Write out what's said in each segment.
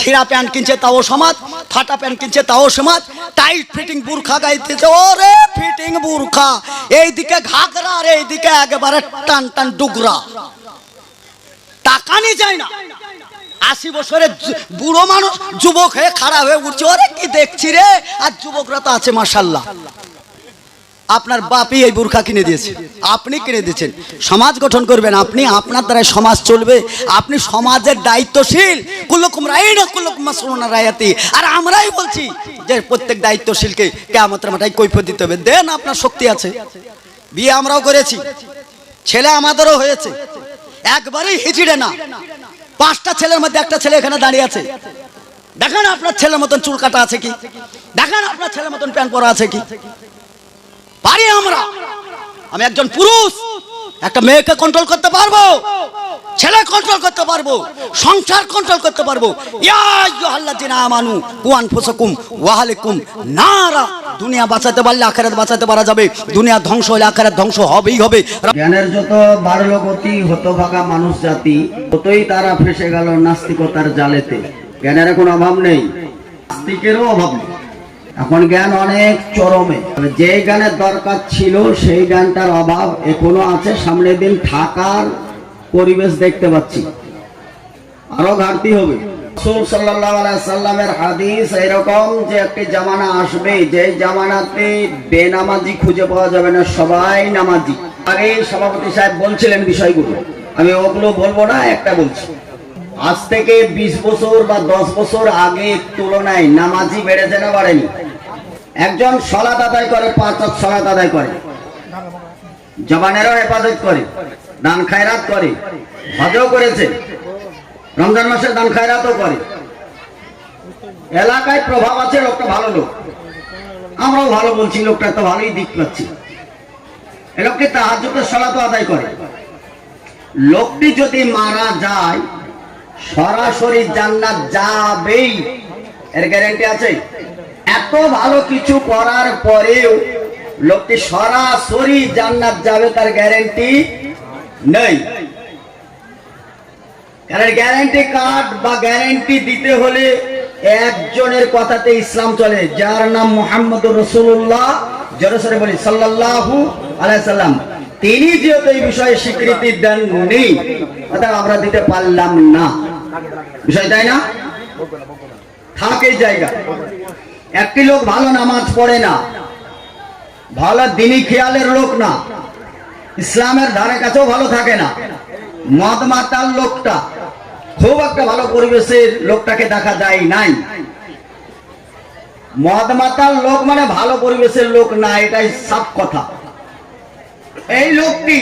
ছিঁড়া প্যান্ট কিনছে তাও সমাজ, ফাটা প্যান্ট কিনছে তাও সমাজ। টাইট ফিটিং বুরখা গাইতেছে, ওরে ফিটিং বুরখা। এইদিকে ঘাগরা আর এইদিকে একেবারে টান টান ডুগরা। টাকা নিয়ে যায় না। আশি বছরের বুড়ো মানুষ যুবক হয়ে খাড়া হয়ে উঠছে, ওরে কি দেখছি রে? আর যুবকরা তো আছে মাসাল্লাহ আপনার বাপই এই বুরখা কিনে দিয়েছে। আপনি কিনে দিয়েছেন। সমাজ গঠন করবেন আপনি, আপনার দ্বারা সমাজ চলবে। আপনি সমাজের দায়িত্বশীল। কুল্লকুম রায় না কুল্লকুম মাসরুনা রায়াতি। আর আমরাই বলছি যে প্রত্যেক দায়িত্বশীলকে কেমতের মাথায় কৈফত দিতে হবে। দেন আপনার শক্তি আছে। বিয়ে আমরাও করেছি। ছেলে আমাদেরও হয়েছে। একবারেই হিচিড়ে না। পাঁচটা ছেলের মধ্যে একটা ছেলে এখানে দাঁড়িয়ে আছে। দেখেন আপনার ছেলের মতন চুল কাটা আছে কি? দেখেন আপনার ছেলের মতন প্যান্ট পরা আছে কি? পারি আমরা। আমি একজন পুরুষ, একটা মেয়েকে কন্ট্রোল করতে পারব, ছেলে কন্ট্রোল করতে পারব, সংসার কন্ট্রোল করতে পারব। আমানু নারা। দুনিয়া বাঁচাতে পারলে আখেরাত বাঁচাতে পারা যাবে। দুনিয়া ধ্বংস হলে আখেরাত ধ্বংস হবেই হবে। জ্ঞানের যত বাড়ল গতি হতভাগা মানুষ জাতি, ততই তারা ফেসে গেল নাস্তিকতার জালেতে। জ্ঞানের এখন অভাব নেই। নাস্তিকেরও অভাব নেই। এখন জ্ঞান অনেক চরমে। যে জ্ঞানের দরকার ছিল, সেই জ্ঞানটার অভাব এখনও আছে। সামনের দিন থাকার পরিবেশ দেখতে পাচ্ছি। আরও ঘাটতি হবে। রাসূল সাল্লাল্লাহু আলাইহি সাল্লামের হাদিস এরকম যে একটি জামানা আসবে, যে জামানাতে বেনামাজি খুঁজে পাওয়া যাবে না, সবাই নামাজি। আগে সভাপতি সাহেব বলছিলেন বিষয়গুলো। আমি ওগুলো বলব না, একটা বলছি। আজ থেকে বিশ বছর বা দশ বছর আগের তুলনায় নামাজি বেড়েছে না বাড়েনি? একজন সলাত আদায় করে, পাঁচ সলাত আদায় করে। জবানেরও হেফাজত করে, দান খায়রাত করে, হজও করেছে। রমজান মাসে দান খায়রাতও করে। এলাকায় প্রভাব আছে, লোকটা ভালো লোক। আমরাও ভালো বলছি, লোকটা তো ভালোই দিক পাচ্ছি। এ লোককে তাহাজুদের সলাতো আদায় করে। লোকটি যদি মারা যায় সরাসরি জান্নাত যাবেই। এর গ্যারান্টি আছে? এত ভালো কিছু করার পরেও লোকটি সরাসরি জান্নাত যাবে, তার গ্যারান্টি নেই। কারণ গ্যারান্টি কার্ড বা গ্যারান্টি দিতে হলে একজনের কথাতে ইসলাম চলে। যার নাম মোহাম্মদ রসুল্লাহ জরসরে বলি, সাল্লাল্লাহু আলাইসাল্লাম তিনি যেহেতু এই বিষয়ে স্বীকৃতি দেননি অর্থাৎ আমরা দিতে পারলাম না। বিষয় তাই না? থাক জায়গা। একটি লোক ভালো নামাজ পড়ে না। ভালো দিনী খেয়ালের লোক না। ইসলামের ধারে কাছেও ভালো থাকে না। মদ মাতাল লোকটা খুব একটা ভালো পরিবেশের লোকটাকে দেখা যায় নাই। মদ মাতাল লোক মানে ভালো পরিবেশের লোক না, এটাই সাফ কথা। এই লোকটি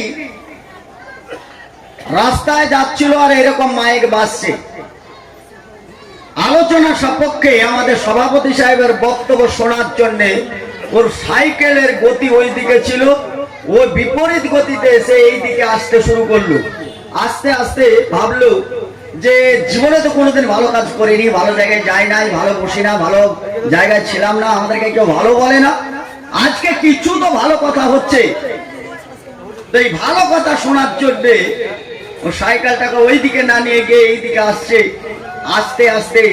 রাস্তায় যাচ্ছিল আর এরকম মাইক বাজছে। আলোচনা সপক্ষে আমাদের সভাপতি সাহেবের বক্তব্য শোনার জন্য ওর সাইকেলের গতি ওই দিকে ছিল, ও বিপরীত গতিতে এসে এই দিকে আসতে শুরু করল। আস্তে আস্তে ভাবলো যে জীবনে তো কোনোদিন ভালো কাজ করিনি, ভালো জায়গায় যাই নাই, ভালো বসি না, ভালো জায়গায় ছিলাম না, আমাদেরকে কেউ ভালো বলে না। আজকে কিছু তো ভালো কথা হচ্ছে। এই ভালো কথা শোনার জন্যে ও সাইকেলটাকে ওই দিকে না নিয়ে গিয়ে এই দিকে আসছে। আস্তে আস্তে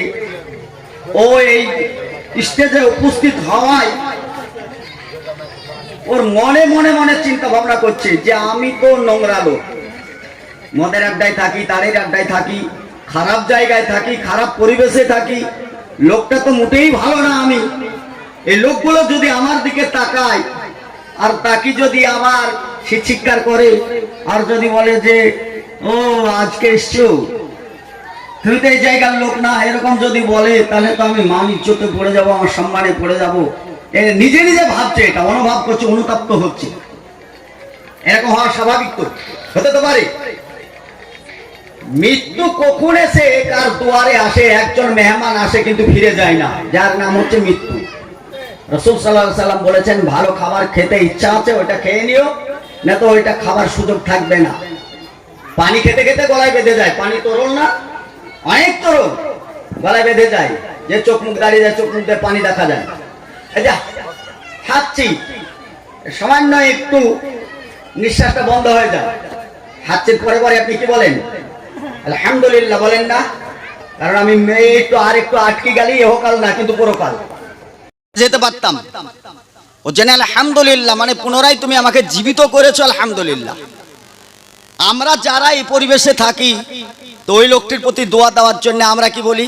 ও এই স্টেজে উপস্থিত হওয়ায় ওর মনে মনে মনে চিন্তা ভাবনা করছে যে আমি তো নোংরা লোক। মদের আড্ডায় থাকি, তারের আড্ডায় থাকি, খারাপ জায়গায় থাকি, খারাপ পরিবেশে থাকি, লোকটা তো মোটেই ভালো না আমি। এই লোকগুলো যদি আমার দিকে তাকায়, আর তাকে যদি আবার সে চিৎকার করে, আর যদি বলে যে ও, আজকে এসছো? তুমি জায়গার লোক না, এরকম যদি বলে, তাহলে তো আমি মান ইজ্জতে পড়ে যাব, আমার সম্মানে পড়ে যাব। নিজে নিজে ভাবছে এটা, অনুভব করছে, অনুতপ্ত হচ্ছে। এরকম হওয়া স্বাভাবিক তো, হতে তো পারে। মৃত্যু কখন এসে, কার দুয়ারে আসে, একজন মেহমান আসে, কিন্তু ফিরে যায় না। যার নাম হচ্ছে মৃত্যু। রসুল সাল্লাহ সাল্লাম বলেছেন, ভালো খাবার খেতে ইচ্ছা আছে, ওইটা খেয়ে নিও, না তো ওইটা খাবার সুযোগ থাকবে না। পানি খেতে খেতে গলায় বেঁধে যায়। পানি তরল না, অনেক তরল। গলায় বেঁধে যায়। যে চোখ মুখ দাঁড়িয়ে যায়, চোখ মুখ পানি দেখা যায়। যা সামান্য একটু নিঃশ্বাসটা বন্ধ হয়ে যায়। হাঁচির পরে পরে আপনি কি বলেন? আলহামদুলিল্লাহ বলেন না। কারণ আমি মেয়ে, একটু আর একটু আটকে গেলেই এহকাল না, কিন্তু পরকাল। যেতে পারতাম। ও জেনে আলহামদুলিল্লাহ মানে পুনরায় তুমি আমাকে জীবিত করেছ, আলহামদুলিল্লাহ। আমরা যারা এই পরিবেশে থাকি, তো ওই লোকটির প্রতি দোয়া দেওয়ার জন্য আমরা কি বলি?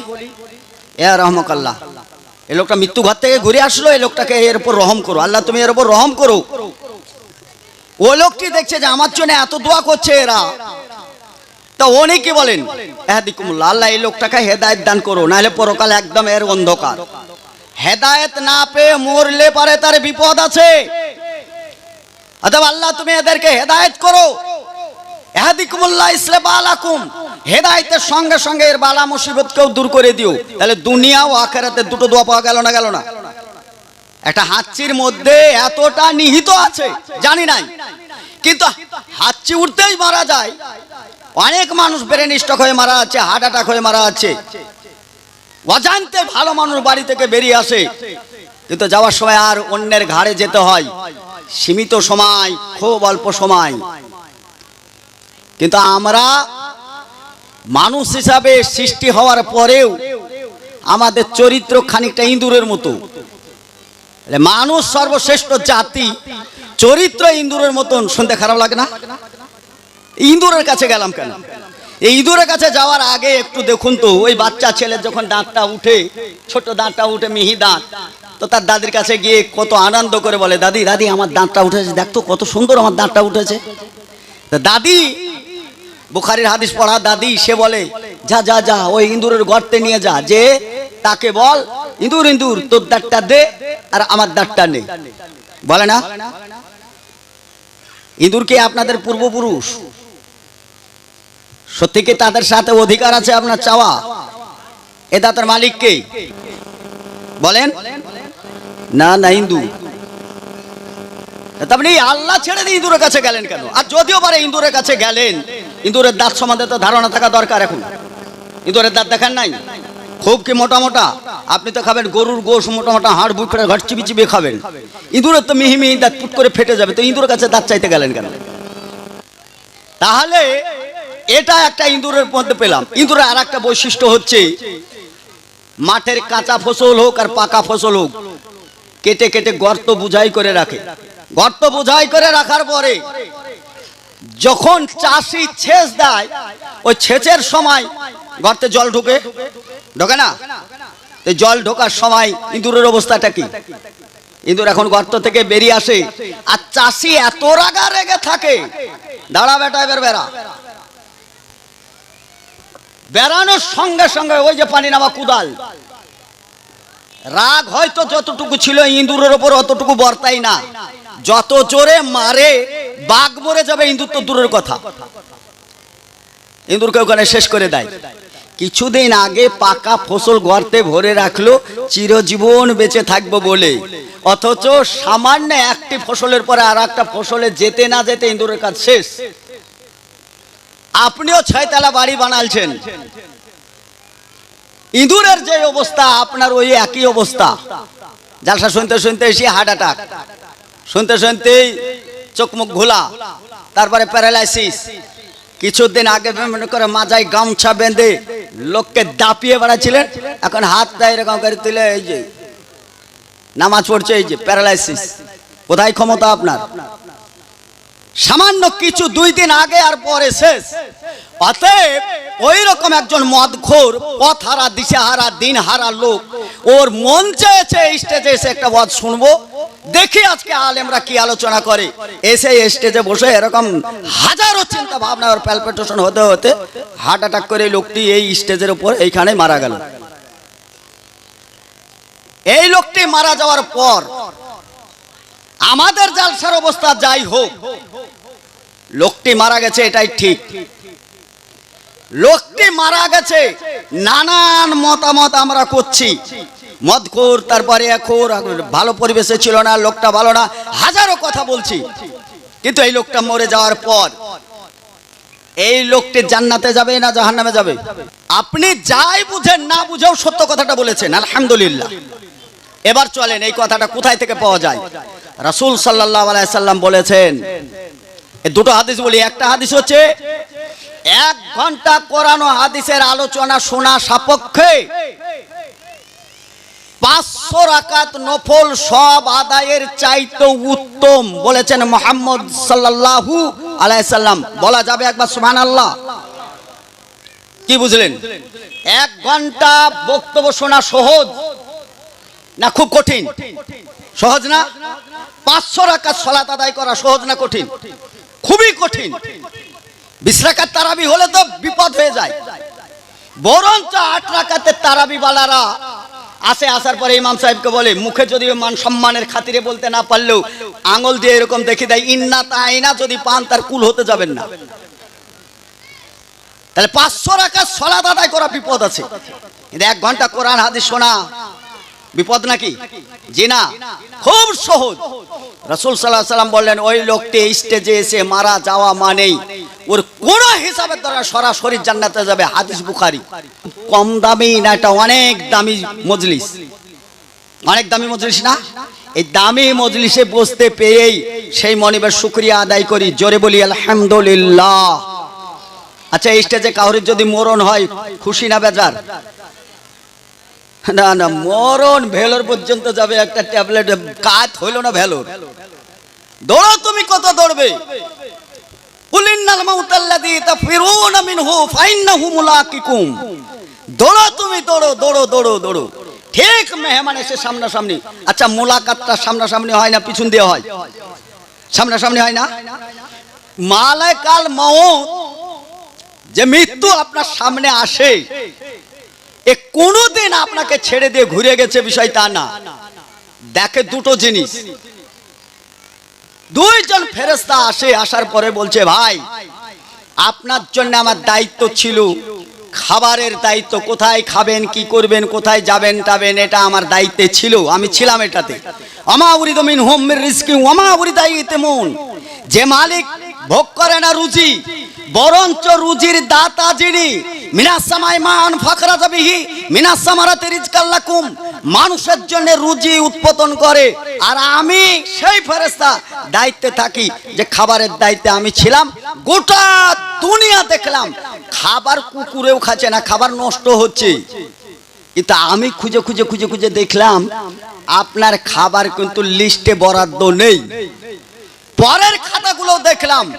এ রহমকাল্লাহ। এই লোকটা মৃত্যু ঘর থেকে ঘুরে আসলো, এই লোকটাকে এর উপর রহম করো। আল্লাহ, তুমি এর উপর রহম করো। ও লোকটি দেখছে যে আমার জন্য এত দোয়া করছে এরা। তা উনি কি বলেন? এহাদিকুমুল্লাহ, আল্লাহ এই লোকটাকে হেদায়েত দান করো নাহলে পরকাল একদম এর অন্ধকার। হেদায়েত না পেয়ে মরলে পারে তার বিপদ আছে। আল্লাহ, তুমি এদেরকে হেদায়ত করো। ইসলাম সঙ্গে সঙ্গে এর বালা মুসিবতকেও দূর করে দিও। তাহলে আখেরাতে দুটো পাওয়া গেল না গেল না? একটা হাঁচির মধ্যে এতটা নিহিত আছে, জানি নাই। কিন্তু হাঁচি উঠতেই মারা যায়। অনেক মানুষ ব্রেন স্টক হয়ে মারা আছে, হার্ট অ্যাটাক হয়ে মারা আছে। অজান্তে ভালো মানুষ বাড়ি থেকে বেরিয়ে আসে। কিন্তু যাওয়ার সময় আর অন্যের ঘাড়ে যেতে হয়। সীমিত সময়, খুব অল্প সময়। কিন্তু আমরা মানুষ হিসাবে সৃষ্টি হওয়ার পরেও আমাদের চরিত্র খানিকটা ইঁদুরের মতো। মানুষ সর্বশ্রেষ্ঠ জাতি, চরিত্র ইঁদুরের মতন, শুনতে খারাপ লাগে না? ইঁদুরের কাছে গেলাম কেন? এই ইঁদুরের কাছে যাওয়ার আগে একটু দেখুন তো, ওই বাচ্চা ছেলে যখন দাঁতটা উঠে, ছোট দাঁতটা উঠে মিহি দাঁত, তো তার দাদির কাছে গিয়ে কত আনন্দ করে বলে, দাদি দাদি, আমার দাঁতটা উঠেছে দেখতো কত সুন্দর আমার দাঁতটা উঠেছে। দাদি বুখারির হাদিস পড়া দাদি, সে বলে, যা যা যা, ওই ইঁদুরের গর্তে নিয়ে যা, যে তাকে বল, ইঁদুর ইঁদুর, তোর দাঁতটা দে আর আমার দাঁতটা নে। বলে না? ইঁদুর কে আপনাদের পূর্বপুরুষ? সত্যি কি তাদের সাথে অধিকার আছে আপনার চাওয়া? এ দাঁতের মালিক কে? বলেন? না না ইন্দু তারপরে আল্লাহ ছেড়ে দিয়ে ইঁদুরের কাছে গেলেন কেন? আর যদিও পারে ইন্দুরের কাছে গেলেন ইঁদুরের দাঁত সম্বন্ধে তো ধারণা থাকা দরকার এখন। ইঁদুরের দাঁত দেখান নাই? খুব কি মোটা মোটা? আপনি তো খাবেন গরুর গোশ মোটা মোটা, হাড় বুক করে ঘট চিবি চিবিয়ে খাবেন। ইঁদুরের তো মিহি মিহি দাঁত পুট করে ফেটে যাবে, তো ইঁদুরের কাছে দাঁত চাইতে গেলেন কেন? তাহলে এটা একটা ইঁদুরের মধ্যে পেলাম। ইঁদুরের আর একটা বৈশিষ্ট্য হচ্ছে, মাঠের কাঁচা ফসল হোক আর পাকা ফসল হোক, কেটে কেটে গর্ত বুঝাই করে রাখে। গর্ত বুঝাই করে রাখার পরে যখন চাষি ছেচ দেয়, ওই ছেচের সময় গর্তে জল ঢুকে। ঢোকে না? জল ঢোকার সময় ইঁদুরের অবস্থাটা কি? ইঁদুর এখন গর্ত থেকে বেরিয়ে আসে। আর চাষি এত রাগা রেগে থাকে। দাঁড়া বেটা এবার বেড়া। বেড়ানোর সঙ্গে সঙ্গে ওই যে পানি নামা কুদাল। রাগ হয়তো যতটুকু ছিল ইঁদুরের ওপর, অতটুকু বর্তাই না। যত জোরে মারে বাঘ মরে যাবে, ইঁদুর তো দূরের কথা। ইঁদুরকে ওখানে শেষ করে দেয়। কিছুদিন আগে পাকা ফসল গর্তে ভরে রাখল, চিরজীবন বেঁচে থাকব বলে। অথচ সামান্য একটি ফসলের পরে আর একটা ফসলে যেতে না যেতে ইঁদুরের কাজ শেষ। আপনিও ছয়তলা বাড়ি বানালছেন। ইঁদুরের যে অবস্থা, আপনার ওই একই অবস্থা। জালসা শুনতে শুনতে এসে হার্ট অ্যাটাক। শুনতে শুনতেই চোখ মুখ ঘোলা। তারপরে প্যারালাইসিস। কিছুদিন আগে মনে করে মাজায় গামছা বেঁধে লোককে দাপিয়ে বেড়াচ্ছিলেন। এখন হাতটা এরকম করে তুলে এই যে নামাজ পড়ছে, এই যে প্যারালাইসিস। কোথায় ক্ষমতা আপনার? সামান্য কিছু দুই দিন আগে আর পরে শেষ। অতএব ওই রকম একজন মদখোর পথ হারা দিশে হারা দিন হারা লোক, ওর মন চেয়েছে স্টেজে এসে একটা ওয়াজ শুনব। দেখি আজকে আলেমরা কি আলোচনা করে। এসে স্টেজে বসে এরকম হাজারো চিন্তা ভাবনা, ওর প্যালপিটেশন হতে হতে হার্ট অ্যাটাক করে লোকটি এই স্টেজের উপর এইখানে মারা গেল। এই লোকটি মারা যাওয়ার পর আমাদের জালসার অবস্থা যাই হোক, লোকটি মারা গেছে, এটাই ঠিক। লোকটি মারা গেছে, নানান মতামত আমরা করছি। মদখোর তারপরে এখোর ভালো পরিবেশে ছিল না, লোকটা ভালো না, হাজারো কথা বলছি। কিন্তু এই লোকটা মরে যাওয়ার পর, এই লোকটি জান্নাতে যাবে না জাহান্নামে যাবে? আপনি যাই বুঝেন, না বুঝেও সত্য কথাটা বলেছেন, আলহামদুলিল্লাহ। এবার চলেন, এই কথাটা কোথায় থেকে পাওয়া যায়? রাসূল সাল্লাল্লাহু আলাইহি সাল্লাম বলেছেন দুটো হাদিস বলি, একটা হাদিস হচ্ছে, এক ঘণ্টা কোরআন হাদিসের আলোচনা শোনা সাপেক্ষে পাঁচশো রাকাত নফল সব আদায়ের চাইতে উত্তম বলেছেন মোহাম্মদ সাল্লাল্লাহু আলাইসাল্লাম বলা যাবে একবার সুবহান আল্লাহ কি বুঝলেন? এক ঘণ্টা বক্তব্য শোনা সহজ না খুব কঠিন? সহজ না? পাঁচশো রাকাত সলাত আদায় করা সহজ না কঠিন? খুবই কঠিন। বিশ রাকাত তারাবি হলে তো বিপদ হয়ে যায়। বরঞ্চ আট রাকাতের তারাবি বালারা আসে, আসার পরে ইমাম সাহেবকে বলে, মুখে যদি মান সম্মানের খাতিরে বলতে না পারলেও আঙুল দিয়ে এরকম দেখে দেয়, ইন্না তাইনা যদি পান, তার কুল হতে যাবেন না। তাহলে পাঁচশো রাকাত সলাত আদায় করা বিপদ আছে। এক ঘণ্টা কোরআন, হাদিস শোনা বিপদ নাকি? জি না খুব সহজ। রসুল সাল্লাহ সাল্লাম বললেন, ওই লোকটি স্টেজে এসে মারা যাওয়া মানেই ওর কোন হিসাবের দ্বারা সরাসরি জান্নাতে যাবে। হাদিস বুখারি। কম দামি না এটা অনেক দামি মজলিস? অনেক দামি মজলিস না? এই দামি মজলিসে বসতে পেয়েই সেই মনিবের শুক্রিয়া আদায় করি। জোরে বলি, আলহামদুলিল্লাহ। আচ্ছা এই স্টেজে কাউরির যদি মরণ হয়, খুশি না বেজার? না না, মরণ ভেলোর পর্যন্ত যাবে একটা ট্যাবলেট, কাজ হইল না ভেলোর। দৌড়ো তুমি কত দৌড়বে? দৌড়ো তুমি, দৌড়ো দৌড়ো দৌড়ো দৌড়ো। ঠিক মেহমান এসে সামনাসামনি। আচ্ছা সামনাসামনি হয় না, পিছন দিয়ে হয়? সামনাসামনি হয় না? মালায় কাল মৌত যে মৃত্যু আপনার সামনে আসে এ কোনোদিন আপনাকে ছেড়ে দিয়ে ঘুরে গেছে বিষয় তা না। দেখে দুটো জিনিস। দুইজন ফেরেস্তা আসে, আসার পরে বলছে, ভাই, আপনার জন্য আমার দায়িত্ব ছিল। খাবারের দায়িত্ব, কোথায় খাবেন, কি করবেন, কোথায় যাবেন, টাবেন, এটা আমার দায়িত্বে ছিল। আমি ছিলাম এটাতে। আমা উরিদ মিন হোম রিস্কি আমা মন যে মালিক ভোগ করে না রুচি বরঞ্চ রুজির দাতা যিনি মিনাসামাই মান ফাকরা যাবিহি মিনাসামারাতে রিজকাল্লাকুম মানুষের জন্য রুজি উৎপাদন করে। আর আমি সেই ফেরেস্তা দায়িত্বে থাকি যে খাবারের দায়িত্বে আমি ছিলাম, গোটা দুনিয়া দেখলাম, খাবার কুকুরেও খাচ্ছে না, খাবার নষ্ট হচ্ছে। কিন্তু আমি খুঁজে খুঁজে খুঁজে খুঁজে দেখলাম, আপনার খাবার কিন্তু লিস্টে বরাদ্দ নেই। পরের খাতাগুলো দেখলাম।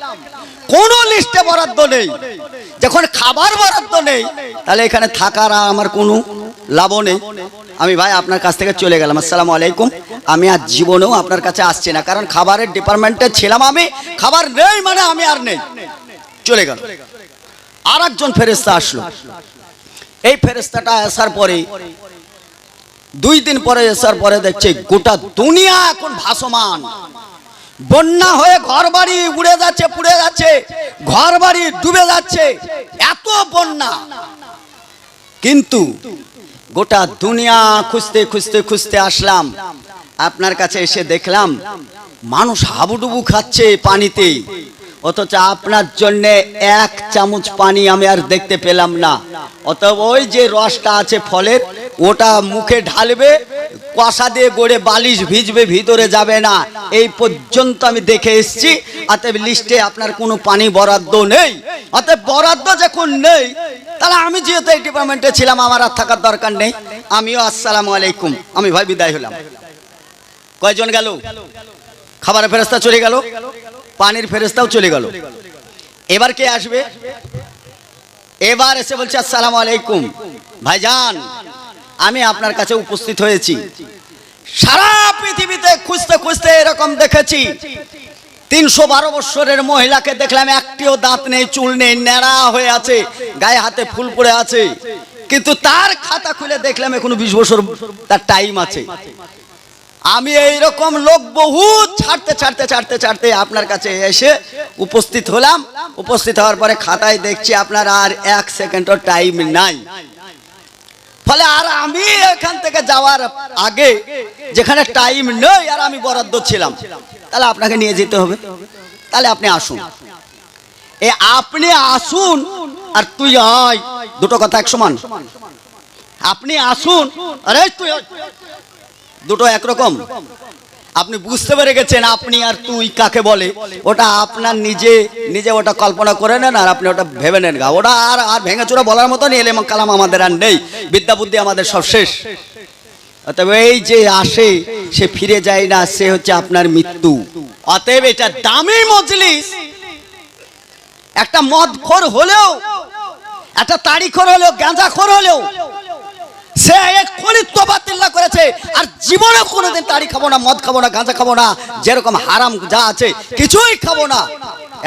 কোন লিস্টে বরাদ্দ নেই। যখন খাবার বরাদ্দ নেই, তাহলে এখানে থাকার আমার কোনো লাভ নেই। আমি ভাই আপনার কাছ থেকে চলে গেলাম। আসসালামু আলাইকুম। আমি আর জীবনেও আপনার কাছে আসছি না। কারণ খাবারের ডিপার্টমেন্টে ছিলাম আমি। খাবার নেই মানে আমি আর নেই। চলে গেল। আর একজন ফেরেস্তা আসলো। এই ফেরেস্তাটা আসার পরে, দুই দিন পরে আসার পরে দেখছে গোটা দুনিয়া এখন ভাসমান। বন্যা হয়ে ঘর বাড়ি উড়ে যাচ্ছে, পুড়ে যাচ্ছে ঘর বাড়ি ডুবে যাচ্ছে, এত বন্যা। কিন্তু গোটা দুনিয়া খুঁজতে খুঁজতে খুঁজতে আসলাম, আপনার কাছে এসে দেখলাম, মানুষ হাবুডুবু খাচ্ছে পানিতে, অথচ আপনার জন্য এক চামচ পানি আমি আর দেখতে পেলাম না। অতএব ওই যে রসটা আছে ফলের, ওটা মুখে ঢালবে কষা দিয়ে গড়ে বালিশ ভিজবে, ভিতরে যাবে না। এই পর্যন্ত আমি দেখে এসছি, অতএব লিস্টে আপনার কোনো পানি বরাদ্দ নেই। অতএব বরাদ্দ যখন নেই, তাহলে আমি যেহেতু এই ডিপার্টমেন্টে ছিলাম, আমার আর থাকার দরকার নেই। আমিও আসসালামু আলাইকুম। আমি ভাই বিদায় হলাম। কয়জন গেল? খাবারের ফেরস্তা চলে গেল? পানির ফেরস্তাও চলে গেল। এবার কে আসবে? এবার এসে বলছে, আসসালামু আলাইকুম। ভাইজান আমি আপনার কাছে উপস্থিত হয়েছি। সারা পৃথিবীতে খুঁজতে খুঁজতে এরকম দেখেছি। তিনশো বারো বৎসরের মহিলাকে দেখলাম, একটিও দাঁত নেই, চুল নেই, ন্যাড়া হয়ে আছে, গায়ে হাতে ফুল পড়ে আছে। কিন্তু তার খাতা খুলে দেখলাম, এখনও বিশ বছর তার টাইম আছে। আমি এই রকম লোক বহু ছাড়তে ছাড়তে ছাড়তে ছাড়তে আপনার কাছে এসে উপস্থিত হলাম। উপস্থিত হওয়ার পরে খাতায় দেখছি আপনার আর এক সেকেন্ডও টাইম নাই। ফলে আর আমি এখান থেকে যাওয়ার আগে যেখানে টাইম নেই আর আমি বরাদ্দ ছিলাম, তাহলে আপনাকে নিয়ে যেতে হবে। তাহলে আপনি আসুন। এ আপনি আসুন আর তুই আয়। দুটো কথা এক সমান আপনি আসুন। আরে তুই দুটো একরকম। আপনি বুঝতে পেরে গেছেন আপনি আর তুই কাকে বলে? ওটা আপনার নিজে নিজে ওটা কল্পনা করে নেন আর আপনি ওটা ভেবে নেন গা। ওটা আর আর ভেঙেচোরা বলার মতো নেই এলেম কালাম আমাদের আর নেই। বিদ্যা বুদ্ধি আমাদের সব শেষ। অতএব এই যে আসে, সে ফিরে যায় না, সে হচ্ছে আপনার মৃত্যু। অতএব এটা দামি মজলিস। একটা মদ খোর হলেও, একটা তাড়ি খোর হলেও গাঁজা খোর হলেও সে এক্ষুনি তোবাতিল্লা করেছে, আর জীবনে কোনোদিন তাড়ি খাব না, মদ খাব না, গাঁজা খাব না, যেরকম হারাম যা আছে, কিছুই খাব না।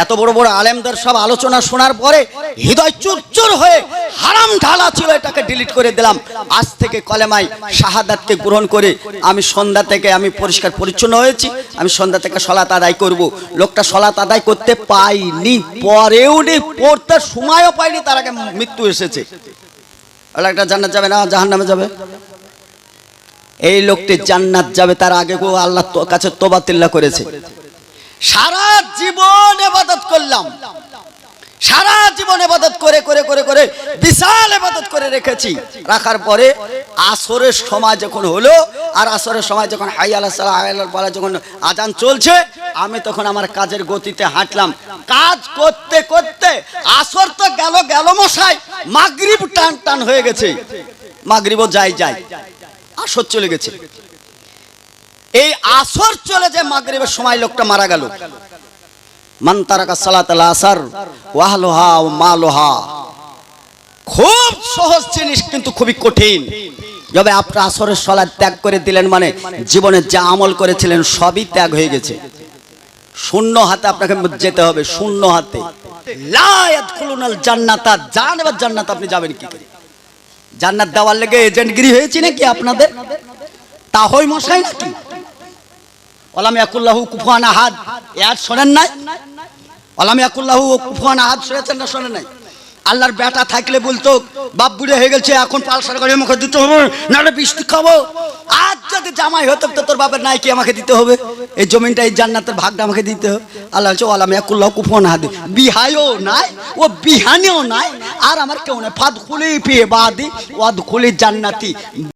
এত বড় বড় আলেমদের সব আলোচনা শোনার পরে হৃদয় চুরচুর হয়ে হারাম ঢালা ছিল, এটাকে ডিলিট করে দিলাম। আজ থেকে কলেমাই শাহাদাতকে গ্রহণ করে আমি সন্ধ্যা থেকে আমি পরিষ্কার পরিচ্ছন্ন হয়েছি, আমি সন্ধ্যা থেকে সলাত আদায় করব। লোকটা সলাত আদায় করতে পাইনি, পরেও নি, পড়তে সময়ও পাইনি, তার আগে মৃত্যু এসেছে। ওরা একটা জান্নাত যাবে না জাহান নামে যাবে? এই লোকটি জান্নাত যাবে, তার আগে কেউ আল্লাহ কাছে তোবাতিল্লা করেছে। সারা জীবন এবাদত করলাম। সারা জীবন এবাদত করে করে করে করে বিশাল এবাদত করে রেখেছি। রাখার পরে আসরের সময় যখন হলো, আর আসরের সময় যখন হাই আল্লাহ সাল্লাহ আল্লাহ বলা যখন আজান চলছে, আমি তখন আমার কাজের গতিতে হাঁটলাম। কাজ করতে করতে আসর তো গেল গেল মশাই, মাগরিব টান টান হয়ে গেছে। মাগরিবও যাই যাই। আসর চলে গেছে। এই আসর চলে যে মাগরিবের সময় লোকটা মারা গেল। মান তারাকা সালাত আল আসার, ওয়াহলোহা ও মালোহা। খুব সহজ জিনিস, কিন্তু খুবই কঠিন। যবে আপনার আসরের সলাদ ত্যাগ করে দিলেন মানে জীবনে যা আমল করেছিলেন সবই ত্যাগ হয়ে গেছে। শূন্য হাতে আপনাকে যেতে হবে, শূন্য হাতে। জান্নাতা, জান এবার জান্নাত আপনি যাবেন কি করে? জান্নাত দেওয়ার লেগে এজেন্টগিরি হয়েছে নাকি আপনাদের? তা হই মশাই নাকি? ওলাম ইয়াকুল্লাহু কুফুয়ান আহাদ। এ আজ শোনেন নাই? ওলাম ইয়াকুল্লাহু কুফুয়ান আহাদ শুনেছেন না শোনেন নাই? আল্লাহর বেটা থাকলে বলতো, বাপ বুড়ে হয়ে গেছে এখন পালসার গাড়ি আমাকে দিতে হবে, নাহলে বৃষ্টি খাব। আজ যদি জামাই হতো, তো তোর বাপের নাই কি আমাকে দিতে হবে। এই জমিনটা এই জান্নাতের ভাগটা আমাকে দিতে হবে। আল্লাহ হচ্ছে ওলাম ইয়াকুল্লাহু কুফুয়ান আহাদ। বিহায়ও নাই, ও বিহানেও নাই, আর আমার কেউ নাই। ফাদ খুলি পেয়ে বাদি ওয়াদ খুলি জান্নাতি।